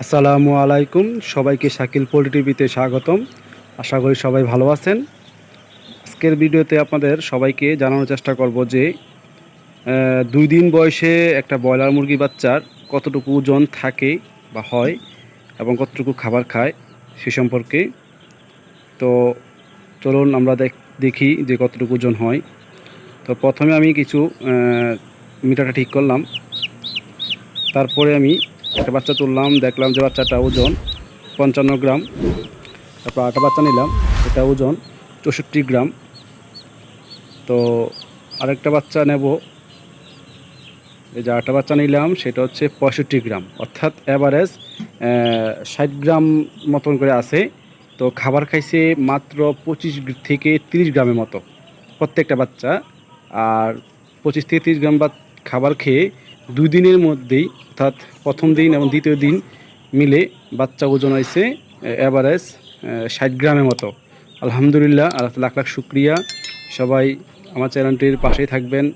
আসসালামু আলাইকুম। সবাইকে শাকিল পোল্ট্রি টিভিতে স্বাগতম। আশা করি সবাই ভালো আছেন। আজকের ভিডিওতে আপনাদের সবাইকে জানানোর চেষ্টা করব যে দুই দিন বয়সে একটা ব্রয়লার মুরগি বাচ্চার কতটুকু ওজন থাকে বা হয় এবং কতটুকু খাবার খায় সে সম্পর্কে। তো চলুন আমরা দেখ, দেখি যে কতটুকু ওজন হয়। তো প্রথমে আমি কিছু মিটারটা ঠিক করলাম। তারপরে আমি একটা বাচ্চা তুললাম, দেখলাম যে বাচ্চাটা ওজন পঞ্চান্ন গ্রাম। তারপর আটা বাচ্চা নিলাম, এটা ওজন চৌষট্টি গ্রাম। তো আরেকটা বাচ্চা নেব। এই যে আটা বাচ্চা নিলাম, সেটা হচ্ছে পঁয়ষট্টি গ্রাম। অর্থাৎ অ্যাভারেজ ষাট গ্রাম মতন করে আছে। তো খাবার খাইছে মাত্র পঁচিশ থেকে তিরিশ গ্রামের মতো প্রত্যেকটা বাচ্চা। আর পঁচিশ থেকে তিরিশ গ্রাম বা খাবার খেয়ে দুই দিনের মধ্যেই, অর্থাৎ প্রথম দিন এবং দ্বিতীয় দিন মিলে বাচ্চা ওজন হয়েছে অ্যাভারেজ ষাট গ্রামের মতো। আলহামদুলিল্লাহ, আল্লাহ লাখ লাখ শুক্রিয়া। সবাই আমার চ্যানেলটির পাশেই থাকবেন।